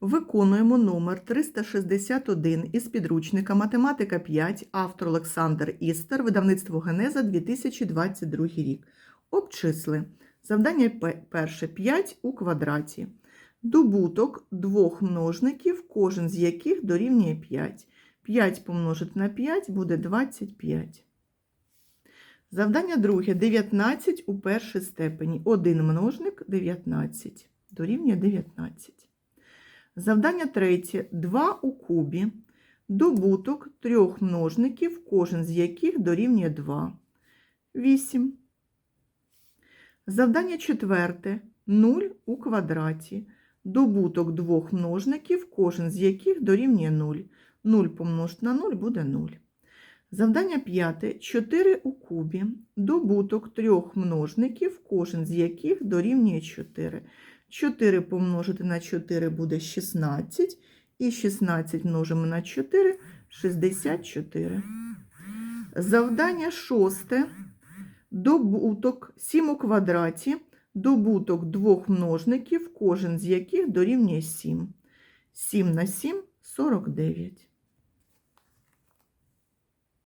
Виконуємо номер 361 із підручника Математика 5, автор Олександр Істер, видавництво Генеза 2022 рік. Обчисли. Завдання перше 5 у квадраті. Добуток двох множників, кожен з яких дорівнює 5. 5 помножити на 5 буде 25. Завдання друге 19 у першій степені. Один множник 19. Дорівнює 19. Завдання третє 2 у кубі. Добуток трьох множників, кожен з яких дорівнює 2. 8. Завдання четверте 0 у квадраті. Добуток двох множників, кожен з яких дорівнює 0. 0 помножити на 0 буде 0. Завдання п'яте 4 у кубі. Добуток трьох множників, кожен з яких дорівнює 4. 4 помножити на 4 буде 16. І 16 множимо на 4 64. Завдання шосте. Добуток 7 у квадраті. Добуток двох множників, кожен з яких дорівнює 7. 7 на 7 49.